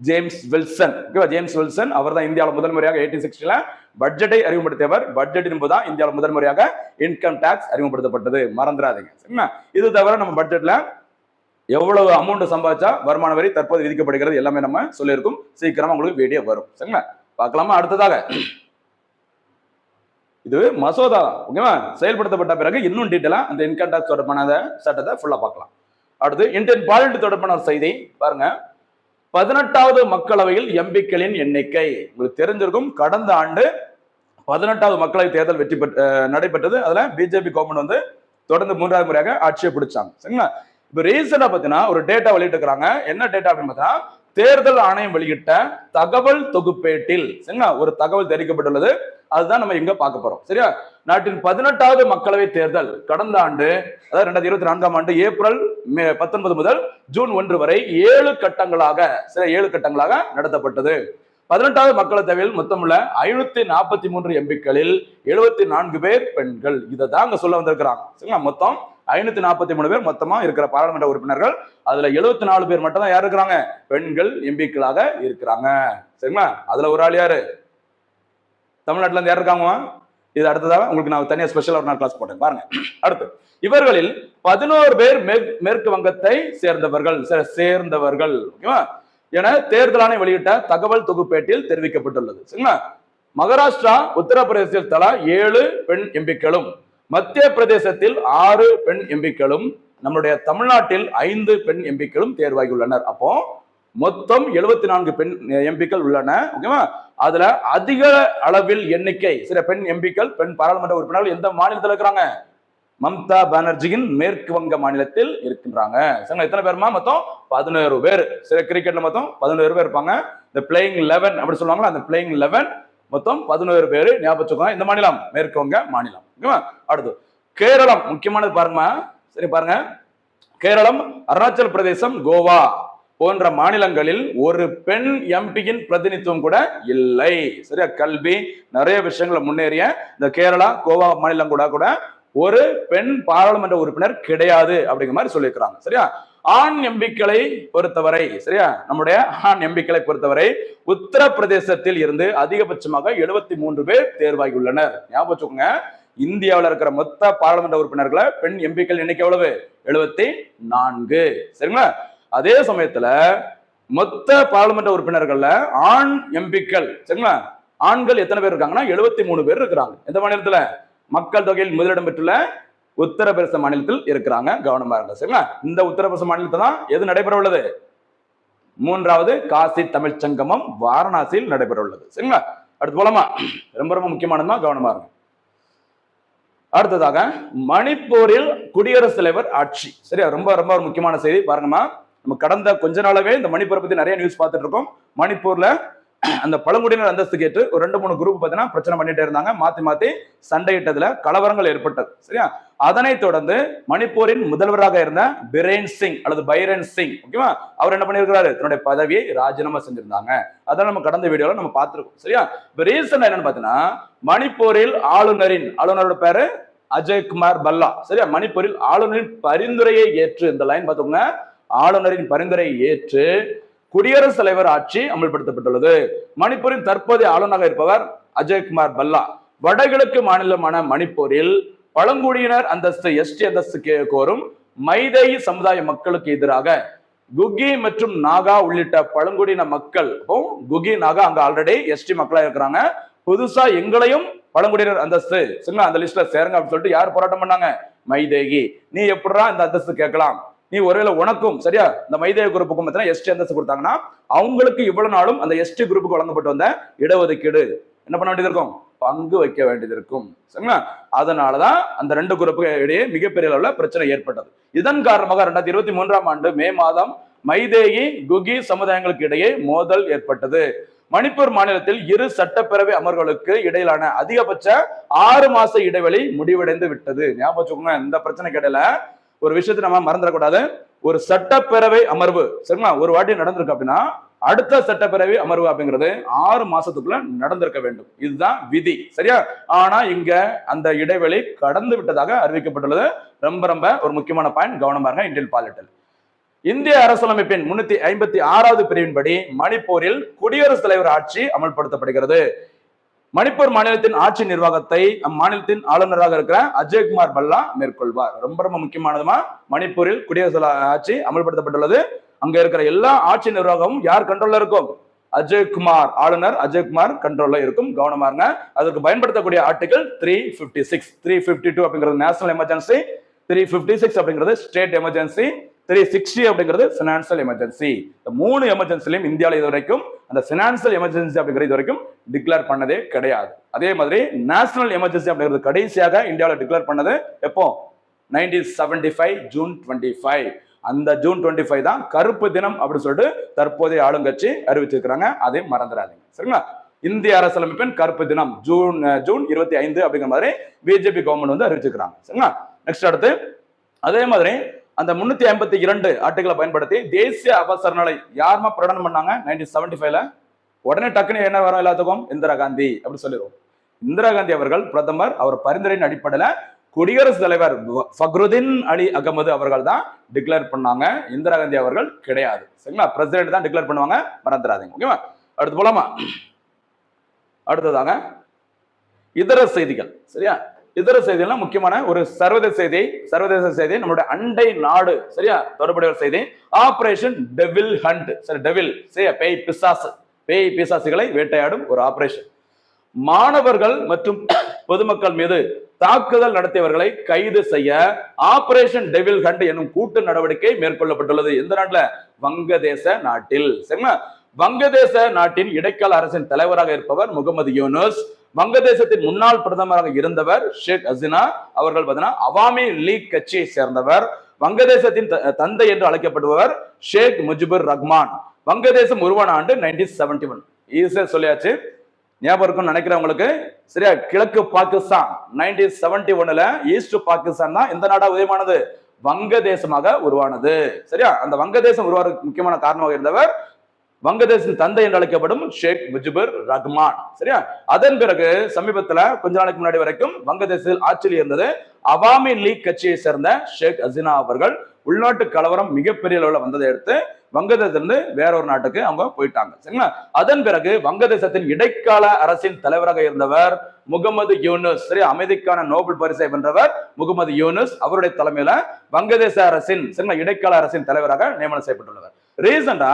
ஜேம்ஸ் வில்சன் ஓகேவா? ஜேம்ஸ் வில்சன் அவர் தான் இந்தியாவில் முதல் முறையாக எயிட்டீன் சிக்ஸ்டியில பட்ஜெட்டை அறிமுகப்படுத்தியவர். பட்ஜெட் என்பதுதான் இந்தியாவில் முதல் முறையாக இன்கம் டாக்ஸ் அறிமுகப்படுத்தப்பட்டது. மறந்துடாதீங்க. சரிங்களா? இது தவிர நம்ம பட்ஜெட்ல எவ்வளவு அமௌண்ட் சம்பாதிச்சா வருமான வரி தற்போது விதிக்கப்படுகிறது எல்லாமே நம்ம சொல்லியிருக்கோம். சீக்கிரமா உங்களுக்கு வீடியோ வரும். சரிங்களா? பார்க்கலாமா? அடுத்ததாக. இது மசோதா. ஓகேவா செயல்படுத்தப்பட்ட பிறகு இன்னும் டீட்டெயிலா அந்த இன்கம் டாக்ஸ் தொடர்பான சட்டத்தை ஃபுல்லா பார்க்கலாம். அடுத்து இந்தியன் பார்லிமெண்ட் தொடர்பான செய்தி. பாருங்க. பதினெட்டாவது மக்களவையில் எம்பிக்களின் எண்ணிக்கை. உங்களுக்கு தெரிஞ்சிருக்கும். கடந்த ஆண்டு பதினெட்டாவது மக்களவை தேர்தல் வெற்றி பெற்ற நடைபெற்றது. அதுல பிஜேபி கவர்மெண்ட் வந்து தொடர்ந்து மூன்றாவது முறையாக ஆட்சியை பிடிச்சாங்க. சரிங்களா? இப்போ ரீசெண்டா பார்த்தீங்கன்னா ஒரு டேட்டா வெளியிட்டு என்ன டேட்டா அப்படின்னு பார்த்தீங்கன்னா தேர்தல் ஆணையம் வெளியிட்ட தகவல் தொகுப்பேட்டில். சரிங்களா? ஒரு தகவல் தெரிவிக்கப்பட்டுள்ளது. அதுதான் நம்ம எங்க பார்க்க போறோம். சரியா? நாட்டின் பதினெட்டாவது மக்களவை தேர்தல் கடந்த ஆண்டு அதாவது ரெண்டாயிரத்தி இருபத்தி நான்காம் ஆண்டு ஏப்ரல் மே- பத்தொன்பது முதல் ஜூன் ஒன்று வரை ஏழு கட்டங்களாக சில ஏழு கட்டங்களாக நடத்தப்பட்டது. பதினெட்டாவது மக்களவை மொத்தமுள்ள ஐநூத்தி நாற்பத்தி மூன்று எம்பிக்களில் எழுபத்தி நான்கு பேர் பெண்கள். இதை தான் அங்க சொல்ல வந்திருக்கிறாங்க. சரிங்களா? மொத்தம் ஐநூத்தி நாற்பத்தி மூணு பேர் மொத்தமா இருக்கிற பாராளுமன்ற உறுப்பினர்கள். அதுல எழுபத்தி நாலு பேர் மட்டும் தான் யார் இருக்கிறாங்க? பெண்கள் எம்பிக்களாக இருக்கிறாங்க. சரிங்களா? அதுல ஒரு ஆள் யாரு? தமிழ்நாட்டுல இருந்து யார் இருக்காங்க இது அடுத்ததாக உங்களுக்கு நான் தனியாக ஸ்பெஷல் ஒரு நாள் கிளாஸ் போட்டேன். பாருங்க. அடுத்து இவர்களில் பதினோரு பேர் மேற்கு மேற்கு வங்கத்தை சேர்ந்தவர்கள் சேர்ந்தவர்கள். ஓகேவா? என தேர்தல் ஆணையம் வெளியிட்ட தகவல் தொகுப்பேட்டில் தெரிவிக்கப்பட்டுள்ளது. சரிங்களா? மகாராஷ்டிரா உத்தரப்பிரதேசத்தில் தலா ஏழு பெண் எம்பிக்களும். மத்திய பிரதேசத்தில் ஆறு பெண் எம்பிக்களும் நம்மளுடைய தமிழ்நாட்டில் ஐந்து பெண் எம்பிக்களும் தேர்வாகியுள்ளனர். அப்போ மொத்தம் எழுபத்தி நான்கு பெண் எம்பிக்கள் உள்ளன ஓகேவா அதுல அதிக அளவில் எண்ணிக்கை சில பெண் எம்பிக்கள் பெண் பாராளுமன்ற உறுப்பினர்கள் எந்த மாநிலத்தில் இருக்கிறாங்க? மம்தா பானர்ஜியின் மேற்கு வங்க மாநிலத்தில் இருக்கின்றாங்க. சரிங்களா? எத்தனை பேருமா? மொத்தம் பதினோரு பேர். சில கிரிக்கெட்ல மொத்தம் பதினோரு பேர் இருப்பாங்க. இந்த பிளேயிங் லெவன் அப்படி சொல்லுவாங்களா அந்த பிளேயிங் லெவன் மொத்தம் பதினோரு பேர் ஞாபகம் இந்த மாநிலம் மேற்கு வங்க மாநிலம். ஓகேவா? அடுத்து கேரளம். முக்கியமானது பாருங்கம்மா. சரி பாருங்க. கேரளம் அருணாச்சல் பிரதேசம் கோவா போன்ற மாநிலங்களில் ஒரு பெண் எம்பியின் பிரதிநிதித்துவம் கூட இல்லை. சரியா கல்வி? நிறைய விஷயங்களை முன்னேறிய இந்த கேரளா கோவா மாநிலம் கூட கூட ஒரு பெண் பாராளுமன்ற உறுப்பினர் கிடையாது அப்படிங்கிற மாதிரி சொல்லியிருக்கிறாங்க. சரியா? ஆண் எம்பிக்களை பொறுத்தவரை சரியா? நம்முடைய ஆண் எம்பிக்களை பொறுத்தவரை உத்தரப்பிரதேசத்தில் இருந்து அதிகபட்சமாக எழுபத்தி மூன்று பேர் தேர்வாகியுள்ளனர். ஞாபகம் வச்சுக்கோங்க இந்தியாவில் இருக்கிற மொத்த பாராளுமன்ற உறுப்பினர்களை பெண் எம்பிக்கள் எண்ணிக்கை எவ்வளவு? எழுபத்தி நான்கு சரிங்களா? அதே சமயத்துல மொத்த பாராளுமன்ற உறுப்பினர்கள்ல ஆண் எம்பிக்கள் சரிங்களா? ஆண்கள் எத்தனை பேர் இருக்காங்கன்னா எழுபத்தி மூணு பேர் இருக்கிறாங்க. எந்த மாநிலத்துல? மக்கள் தொகையில் முதலிடம் பெற்றுள்ள உத்தரப்பிரதேச மாநிலத்தில் இருக்கிறாங்க. கவனமா இருங்க சரிங்களா? இந்த உத்தரப்பிரதேச மாநிலத்தில் தான் எது நடைபெற உள்ளது மூன்றாவது காசி தமிழ் சங்கமம் வாரணாசியில் நடைபெற உள்ளது சரிங்களா? அடுத்து போலாமா? ரொம்ப ரொம்ப முக்கியமானதுமா கவனமா இருங்க. அடுத்ததாக மணிப்பூரில் குடியரசுத் தலைவர் ஆட்சி சரியா? ரொம்ப ரொம்ப ஒரு முக்கியமான செய்தி பாருங்கம்மா. நம்ம கடந்த கொஞ்ச நாளாவே இந்த மணிப்பூரை பத்தி நிறைய நியூஸ் பார்த்துட்டு இருக்கோம். மணிப்பூர்ல அந்த பழங்குடியினர் அந்தஸ்து கேட்டு ஒரு ரெண்டு மூணு குரூப் பார்த்தீங்கன்னா பிரச்சனை பண்ணிட்டே இருந்தாங்க. மாத்தி மாத்தி சண்டையிட்டதுல கலவரங்கள் ஏற்பட்டது. சரியா? அதனைத் தொடர்ந்து மணிப்பூரின் முதல்வராக இருந்த பிரேன் சிங் அல்லது பைரன் சிங் ஓகேவா அவர் என்ன பண்ணியிருக்கிறாரு? தன்னுடைய பதவியை ராஜினாமா செஞ்சிருந்தாங்க. அதான் நம்ம கடந்த வீடியோல நம்ம பார்த்திருக்கோம். சரியா? இப்ப ரீசன் என்னன்னு பாத்தீங்கன்னா மணிப்பூரில் ஆளுநரின் ஆளுநரோட பேரு அஜய்குமார் பல்லா. சரியா? மணிப்பூரில் ஆளுநரின் பரிந்துரையை ஏற்று இந்த லைன் பார்த்தோம்னா ஆளுநரின் பரிந்துரையை ஏற்று குடியரசுத் தலைவர் ஆட்சி அமல்படுத்தப்பட்டுள்ளது. மணிப்பூரின் தற்போதைய ஆளுநராக இருப்பவர் அஜய்குமார் பல்லா. வடகிழக்கு மாநிலமான மணிப்பூரில் பழங்குடியினர் அந்தஸ்து எஸ்டி அந்தஸ்து கே- கோரும் மைதை சமுதாய மக்களுக்கு எதிராக குகி மற்றும் நாகா உள்ளிட்ட பழங்குடியின மக்கள் குகி நாகா அங்க ஆல்ரெடி எஸ்டி மக்களா இருக்கிறாங்க. புதுசா எங்களையும் பழங்குடியினர் அந்தஸ்து. சரிங்களா? அந்த லிஸ்ட்ல சேருங்க அப்படின்னு சொல்லிட்டு யார் போராட்டம் பண்ணாங்க? மைதேகி நீ எப்படா இந்த அந்தஸ்து கேட்கலாம்? நீ ஒருவேளை உனக்கும் சரியா? இந்த மைதேவ குரூப்புக்கும் பார்த்தீங்கன்னா எஸ்டி அந்தஸ்து கொடுத்தாங்கன்னா அவங்களுக்கு இவ்வளவு நாளும் அந்த எஸ்டி குரூப்புக்கு வழங்கப்பட்டு வந்த இடஒதுக்கீடு. என்ன பண்ண வேண்டியது இருக்கும்? பங்கு வைக்க வேண்டியது இருக்கும். சரிங்களா? அதனாலதான் அந்த ரெண்டு குரூப்புக்கு இடையே மிகப்பெரிய அளவுல பிரச்சனை ஏற்பட்டது. இதன் காரணமாக ரெண்டாயிரத்தி இருபத்தி மூன்றாம் ஆண்டு மே மாதம் மைதேகி குகி சமுதாயங்களுக்கு இடையே மோதல் ஏற்பட்டது. மணிப்பூர் மாநிலத்தில் இரு சட்டப்பேரவை அமர்வுகளுக்கு இடையிலான அதிகபட்ச ஆறு மாச இடைவெளி முடிவடைந்து விட்டது. ஞாபகம் வச்சுக்கோங்க இந்த பிரச்சனைக்கு இடையில ஒரு விஷயத்தை நம்ம மறந்துடக்கூடாது. ஒரு சட்டப்பேரவை அமர்வு சரிங்களா? ஒரு வாட்டி நடந்திருக்கு அப்படின்னா அடுத்த சட்டப்பேரவை அமர்வு அப்படிங்கிறது ஆறு மாசத்துக்குள்ள நடந்திருக்க வேண்டும். இதுதான் விதி சரியா? ஆனா இங்க அந்த இடைவெளி கடந்து விட்டதாக அறிவிக்கப்பட்டுள்ளது. ரொம்ப ரொம்ப ஒரு முக்கியமான பாயிண்ட் கவனமா இருங்க இந்தியன் பாலிட்டல் இந்திய அரசியலமைப்பின் முன்னூத்தி ஐம்பத்தி ஆறாவது பிரிவின்படி மணிப்பூரில் குடியரசுத் தலைவர் ஆட்சி அமல்படுத்தப்படுகிறது. மணிப்பூர் மாநிலத்தின் ஆட்சி நிர்வாகத்தை அம்மாநிலத்தின் ஆளுநராக இருக்கிற அஜய்குமார் பல்லா மேற்கொள்வார். ரொம்ப ரொம்ப முக்கியமானதுமா மணிப்பூரில் குடியரசு ஆட்சி அமல்படுத்தப்பட்டுள்ளது. அங்க இருக்கிற எல்லா ஆட்சி நிர்வாகமும் யார் கண்ட்ரோல்ல இருக்கும்? அஜய்குமார் ஆளுநர் அஜய்குமார் கண்ட்ரோல்ல இருக்கும். கவனமா இருங்க. அதுக்கு பயன்படுத்தக்கூடிய article three fifty six three fifty two அப்படிங்கிறது national emergency three fifty six அப்படிங்கிறது ஸ்டேட் எமர்ஜென்சி த்ரீ சிக்ஸ்டி அப்படிங்கிறது பினான்சியல் எமர்ஜென்சி இந்த மூணு எமர்ஜென்சிலையும் இந்தியாவில் இது வரைக்கும் அந்த பினான்சியல் எமர்ஜென்சி அப்படிங்கிறது இது வரைக்கும் டிக்ளேர் பண்ணதே கிடையாது. அதே மாதிரி நேஷனல் எமர்ஜென்சி அப்படிங்கிறது கடைசியாக இந்தியாவில் டிக்ளேர் பண்ணது எப்போ? Nineteen seventy five June twenty five அந்த ஜூன் டுவெண்ட்டி ஃபைவ் தான் கருப்பு தினம் அப்படின்னு சொல்லிட்டு தற்போதைய ஆளுங்கட்சி அறிவிச்சிருக்கிறாங்க. அதையும் மறந்துடாதீங்க. சரிங்களா? இந்திய அரசியலமைப்பின் கருப்பு தினம் ஜூன் ஜூன் இருபத்தி ஐந்து அப்படிங்கிற மாதிரி பிஜேபி கவர்மெண்ட் வந்து அறிவிச்சிருக்கிறாங்க. சரிங்களா? நெக்ஸ்ட் அடுத்து அதே மாதிரி அந்த முன்னூத்தி ஐம்பத்தி இரண்டு ஆட்டுகளை பயன்படுத்தி தேசிய அவசர நிலை யாருமா பிரகடனம் பண்ணாங்க? நைன்டீன் செவன்டி ஃபைவ்ல உடனே டக்குன்னு என்ன வரும் எல்லாத்துக்கும்? இந்திரா காந்தி அப்படி சொல்லிடுவோம். இந்திரா காந்தி அவர்கள் பிரதமர் அவர் பரிந்துரையின் அடிப்படையில குடியரசுத் தலைவர் ஃபக்ருதீன் அலி அகமது அவர்கள் தான் டிக்ளேர் பண்ணாங்க. இந்திரா காந்தி அவர்கள் கிடையாது. சரிங்களா? பிரசிடென்ட் தான் டிக்ளேர் பண்ணுவாங்க. மறந்துடாதீங்க. ஓகேவா? அடுத்து போலாமா? அடுத்ததாங்க இதர செய்திகள். சரியா? இதர செய்திகள்லாம் முக்கியமான ஒரு சர்வதேச செய்தி சர்வதேச செய்தி நம்மளுடைய அண்டை நாடு. சரியா? தொடர்புடைய ஒரு செய்தி. ஆபரேஷன் டெவில் ஹண்ட் சரி டெவில் சரியா? பேய் பிசாசு. பேய் பிசாசுகளை வேட்டையாடும் ஒரு ஆபரேஷன் மாணவர்கள் மற்றும் பொதுமக்கள் மீது தாக்குதல் நடத்தியவர்களை கைது செய்ய ஆபரேஷன் டெவில் ஹண்ட் என்னும் கூட்டு நடவடிக்கை மேற்கொள்ளப்பட்டுள்ளது. எந்த நாட்டுல? வங்கதேச நாட்டில். சரிங்களா? வங்கதேச நாட்டின் இடைக்கால அரசின் தலைவராக இருப்பவர் முகமது யூனுஸ். வங்கதேசத்தின் முன்னாள் பிரதமராக இருந்தவர் ஷேக் ஹசினா அவர்கள் பார்த்தீங்கன்னா அவாமி லீக் கட்சியை சேர்ந்தவர் வங்கதேசத்தின் த- தந்தை என்று அழைக்கப்படுபவர் ஷேக் முஜிபுர் ரஹ்மான். வங்கதேசம் உருவான ஆண்டு நைன்டீன் செவன்டி ஒன் ஈஸியா சொல்லியாச்சு. ஞாபகம் இருக்கும்னு நினைக்கிறவங்களுக்கு சரியா? கிழக்கு பாகிஸ்தான். நைன்டீன் செவன்டி ஒன்னுல ஈஸ்ட் பாகிஸ்தான் தான் எந்த நாடா உதயமானது. வங்கதேசமாக உருவானது. சரியா? அந்த வங்கதேசம் உருவாறதுக்கு முக்கியமான காரணமாக இருந்தவர் வங்கதேசத்தின் தந்தை என்று அழைக்கப்படும் ஷேக் முஜிபுர் ரஹ்மான். சரியா? அதன் பிறகு சமீபத்துல கொஞ்ச நாளைக்கு முன்னாடி வரைக்கும் வங்கதேசத்தில் ஆட்சியில் இருந்தது அவாமி லீக் கட்சியை சேர்ந்த ஷேக் ஹசீனா அவர்கள் உள்நாட்டு கலவரம் மிகப்பெரிய அளவில் வந்ததை அடுத்து வங்கதேசத்திலிருந்து வேற ஒரு நாட்டுக்கு அவங்க போயிட்டாங்க. சரிங்களா? அதன் பிறகு வங்கதேசத்தின் இடைக்கால அரசின் தலைவராக இருந்தவர் முகமது யூனுஸ். சரி அமைதிக்கான நோபல் பரிசை வென்றவர் முகமது யூனுஸ் அவருடைய தலைமையில வங்கதேச அரசின் சரிங்களா? இடைக்கால அரசின் தலைவராக நியமனம் செய்யப்பட்டுள்ளவர். ரீசெண்டா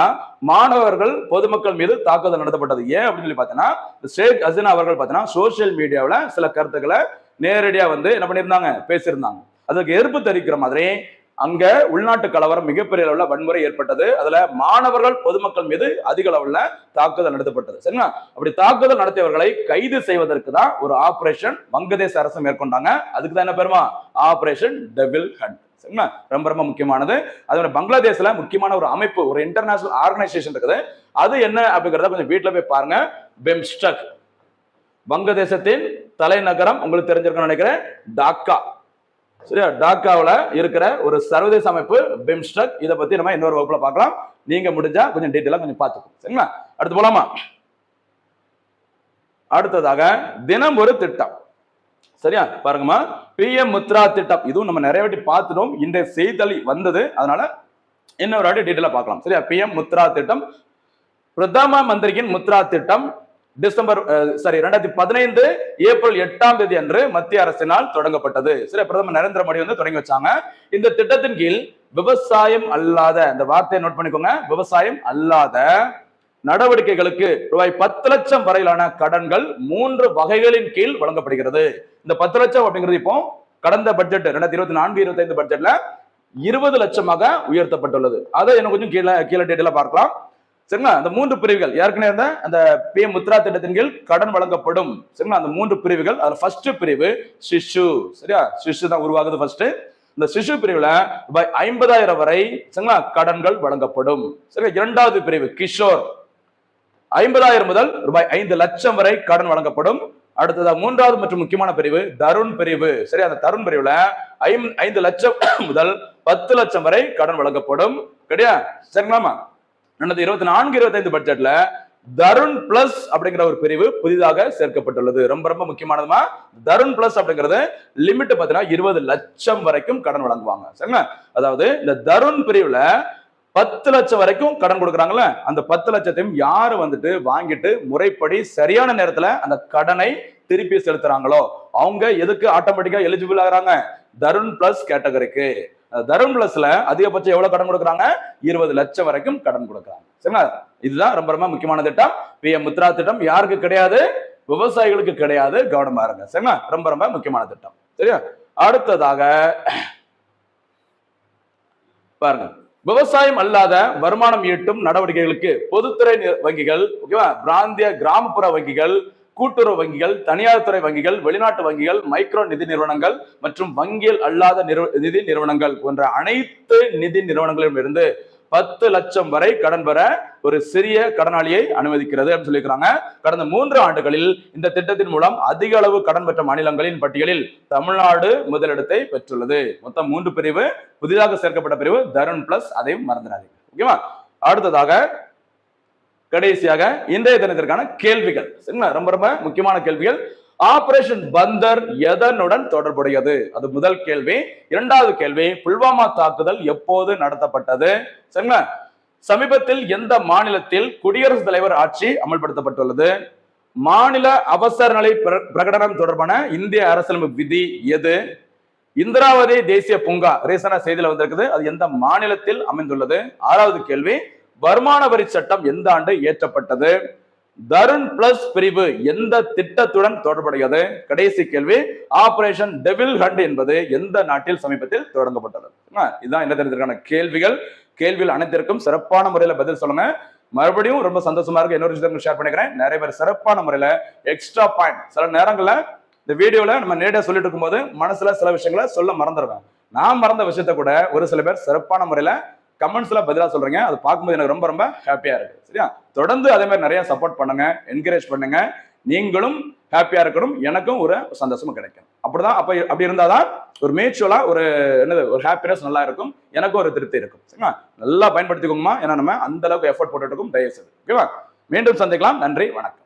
மாணவர்கள் பொதுமக்கள் மீது தாக்குதல் நடத்தப்பட்டது. ஏன் அப்படின்னு சொல்லி பார்த்தீங்கன்னா ஷேக் ஹசீனா அவர்கள் பார்த்தீங்கன்னா சோசியல் மீடியாவில் சில கருத்துக்களை நேரடியாக வந்து என்ன பண்ணியிருந்தாங்க? பேசியிருந்தாங்க. அதுக்கு எதிர்ப்பு தெரிவிக்கிற மாதிரி அங்க உள்நாட்டு கலவரம் மிகப்பெரிய அளவில் வன்முறை ஏற்பட்டது. அதுல மாணவர்கள் பொதுமக்கள் மீது அதிக அளவில் தாக்குதல் நடத்தப்பட்டது. சரிங்களா? அப்படி தாக்குதல் நடத்தியவர்களை கைது செய்வதற்கு தான் ஒரு ஆபரேஷன் வங்கதேச அரசு மேற்கொண்டாங்க. அதுக்கு தான் என்ன பெருமா? ஆபரேஷன் டெவில் ஹண்ட் சரிங்களா ரொம்ப ரொம்ப முக்கியமானது. அதோட பங்களாதேஷ்ல முக்கியமான ஒரு அமைப்பு ஒரு இன்டர்நேஷனல் ஆர்கனைசேஷன் இருக்குது. அது என்ன அப்படிங்கறத கொஞ்சம் வீட்டில் போய் பாருங்க. பெம்ஸ்டக் வங்கதேசத்தின் தலைநகரம் உங்களுக்கு தெரிஞ்சிருக்கணும்னு நினைக்கிறேன் டாக்கா சரியா? டாக்காவுல இருக்கிற ஒரு சர்வதேச அமைப்பு பெம்ஸ்டக் இதை பத்தி நம்ம இன்னொரு வகுப்புல பார்க்கலாம். நீங்க முடிஞ்சா கொஞ்சம் டீட்டெயிலாக கொஞ்சம் பார்த்துக்கோங்க. சரிங்களா? அடுத்து போலாமா? அடுத்ததாக தினம் ஒரு திட்டம். சரியா? பாருங்கம்மா. பிஎம் முத்ரா திட்டம். இதுவும் நம்ம நிறைய வாட்டி பார்த்துட்டோம். இன்றைய செய்தலி வந்தது. அதனால இன்னொரு வாட்டி டீட்டெயிலாக பார்க்கலாம். சரியா? பிஎம் முத்ரா திட்டம். பிரதம மந்திரியின் முத்ரா திட்டம். டிசம்பர் சாரி ரெண்டாயிரத்தி பதினைந்து ஏப்ரல் எட்டாம் தேதி அன்று மத்திய அரசினால் தொடங்கப்பட்டது. சரி பிரதமர் நரேந்திர மோடி வந்து தொடங்கி வச்சாங்க. இந்த திட்டத்தின் கீழ் விவசாயம் அல்லாத இந்த வார்த்தையை நோட் பண்ணிக்கோங்க. விவசாயம் அல்லாத நடவடிக்கைகளுக்கு ரூபாய் பத்து லட்சம் வரையிலான கடன்கள் மூன்று வகைகளின் கீழ் வழங்கப்படுகிறது. இந்த பத்து லட்சம் அப்படிங்கிறது இப்போ கடந்த பட்ஜெட் ரெண்டாயிரத்தி இருபத்தி நான்கு இருபத்தி ஐந்து பட்ஜெட்ல இருபது லட்சமாக உயர்த்தப்பட்டுள்ளது. அதை இன்னும் கொஞ்சம் கீழே கீழே டீட்டெயிலா பார்க்கலாம். சரிங்களா? அந்த மூன்று பிரிவுகள் ஏற்கனவே இருந்த? அந்த பிஎம் முத்ரா திட்டத்தின் கீழ் கடன் வழங்கப்படும். சரிங்களா? அந்த மூன்று பிரிவுகள் அதுல ஃபர்ஸ்ட் பிரிவு சிஷு. சரியா? சிஷு தான் உருவாகுது ஃபர்ஸ்ட் இந்த சிசு பிரிவுல ரூபாய் ஐம்பதாயிரம் வரை சரிங்களா? கடன்கள் வழங்கப்படும். சரி இரண்டாவது பிரிவு கிஷோர். ஐம்பதாயிரம் முதல் ரூபாய் ஐந்து லட்சம் வரை கடன் வழங்கப்படும். அடுத்ததா மூன்றாவது மற்றும் முக்கியமான பிரிவு தருண் பிரிவு. சரி அந்த தருண் பிரிவுல ஐம்- ஐந்து லட்சம் முதல் பத்து லட்சம் வரை கடன் வழங்கப்படும். கிடையா சரிங்களாமா ரெண்டாயிரத்தி இருபத்தி நான்கு இருபத்தி ஐந்து பட்ஜெட்ல தருண் பிளஸ் அப்படிங்கிற ஒரு பிரிவு புதிதாக சேர்க்கப்பட்டுள்ளது. ரொம்ப ரொம்ப முக்கியமானதுமா தருண் பிளஸ் அப்படிங்கிறது லிமிட் பாத்தீங்கன்னா இருபது லட்சம் வரைக்கும் கடன் வழங்குவாங்க. சரிங்களா? அதாவது இந்த தருண் பிரிவுல பத்து லட்சம் வரைக்கும் கடன் கொடுக்குறாங்கல்ல? அந்த பத்து லட்சத்தையும் யார் வந்துட்டு வாங்கிட்டு முறைப்படி சரியான நேரத்துல அந்த கடனை திருப்பி செலுத்துறாங்களோ? அவங்க எதுக்கு ஆட்டோமேட்டிக்கா எலிஜிபிள் ஆகுறாங்க? தருண் பிளஸ் கேட்டகரிக்கு தருண் பிளஸ்ல அதிகபட்சம் எவ்வளவு கடன் கொடுக்குறாங்க? இருபது லட்சம் வரைக்கும் கடன் கொடுக்குறாங்க. சரிங்களா? இதுதான் ரொம்ப ரொம்ப முக்கியமான திட்டம். பிஎம் முத்ரா திட்டம் யாருக்கு கிடையாது? விவசாயிகளுக்கு கிடையாது. கவனமா இருங்க. சரிங்களா? ரொம்ப ரொம்ப முக்கியமான திட்டம். சரியா? அடுத்ததாக பாருங்க. விவசாயம் அல்லாத வருமானம் ஈட்டும் நடவடிக்கைகளுக்கு பொதுத்துறை வங்கிகள் ஓகேவா பிராந்திய கிராமப்புற வங்கிகள் கூட்டுறவு வங்கிகள் தனியார் துறை வங்கிகள் வெளிநாட்டு வங்கிகள் மைக்ரோ நிதி நிறுவனங்கள் மற்றும் வங்கியல் அல்லாத நிறு நிதி நிறுவனங்கள் போன்ற அனைத்து நிதி நிறுவனங்களிலும் இருந்து பத்து லட்சம் வரை கடன் பெற ஒரு சிறிய கடனாளியை அனுமதிக்கிறது அப்படின்னு சொல்லியிருக்கிறாங்க. கடந்த மூன்று ஆண்டுகளில் இந்த திட்டத்தின் மூலம் அதிக அளவு கடன் பெற்ற மாநிலங்களின் பட்டியலில் தமிழ்நாடு முதலிடத்தை பெற்றுள்ளது. மொத்தம் மூன்று பிரிவு புதிதாக சேர்க்கப்பட்ட பிரிவு தருண் பிளஸ் அதையும் மறந்துடாதீங்க. ஓகேவா அடுத்ததாக கடைசியாக இன்றைய தினத்திற்கான கேள்விகள். சரிங்களா? ரொம்ப ரொம்ப முக்கியமான கேள்விகள். ஆபரேஷன் பந்தர் எதனுடன் தொடர்புடையது? அது முதல் கேள்வி. இரண்டாவது கேள்வி புல்வாமா தாக்குதல் எப்போது நடத்தப்பட்டது? சரிங்களா? சமீபத்தில் எந்த மாநிலத்தில் குடியரசுத் தலைவர் ஆட்சி அமல்படுத்தப்பட்டுள்ளது? மாநில அவசர நிலை பிர- பிரகடனம் தொடர்பான இந்திய அரசியலமைப்பு விதி எது? இந்திராவதி தேசிய பூங்கா ரீசனா செய்தியில வந்திருக்குது. அது எந்த மாநிலத்தில் அமைந்துள்ளது? ஆறாவது கேள்வி வருமான வரி சட்டம் எந்த ஆண்டு இயற்றப்பட்டது? தருண் பிளஸ் பிரிவு எந்த திட்டத்துடன் தொடர்புடையது? கடைசி கேள்வி ஆபரேஷன் டெவில் ஹண்ட் என்பது எந்த நாட்டில் சமீபத்தில் தொடங்கப்பட்டது? இதுதான் என்ன தெரிஞ்சிருக்கான கேள்விகள். கேள்விகள் அனைத்திற்கும் சிறப்பான முறையில பதில் சொல்லுங்க. மறுபடியும் ரொம்ப சந்தோஷமா இருக்கு. இன்னொரு விஷயத்தை ஷேர் பண்ணிக்கிறேன். நிறைய பேர் சிறப்பான முறையில எக்ஸ்ட்ரா பாயிண்ட் சில நேரங்கள்ல இந்த வீடியோல நம்ம நேரடியா சொல்லிட்டு இருக்கும்போது மனசுல சில விஷயங்களை சொல்ல மறந்துடுவேன். நான் மறந்த விஷயத்த கூட ஒரு சில பேர் சிறப்பான முறையில கமெண்ட்ஸ்ல பதிலா சொல்றீங்க. அது பார்க்கும்போது எனக்கு ரொம்ப ரொம்ப ஹாப்பியா இருக்கு. சரியா தொடர்ந்து அதே மாதிரி நிறைய சப்போர்ட் பண்ணுங்க என்கரேஜ் பண்ணுங்க. நீங்களும் ஹாப்பியா இருக்கணும். எனக்கும் ஒரு சந்தோஷமும் கிடைக்கும். அப்படிதான் அப்ப அப்படி இருந்தாதான் ஒரு மியூச்சுவலா ஒரு என்னது ஒரு ஹாப்பினஸ் நல்லா இருக்கும். எனக்கும் ஒரு திருப்தி இருக்கும். சரிங்களா? நல்லா பயன்படுத்திக்கோங்கம்மா. ஏன்னா நம்ம அந்த அளவுக்கு எஃபோர்ட் போட்டுட்டு இருக்கோம். தயவு செய்து ஓகேவா? மீண்டும் சந்திக்கலாம். நன்றி. வணக்கம்.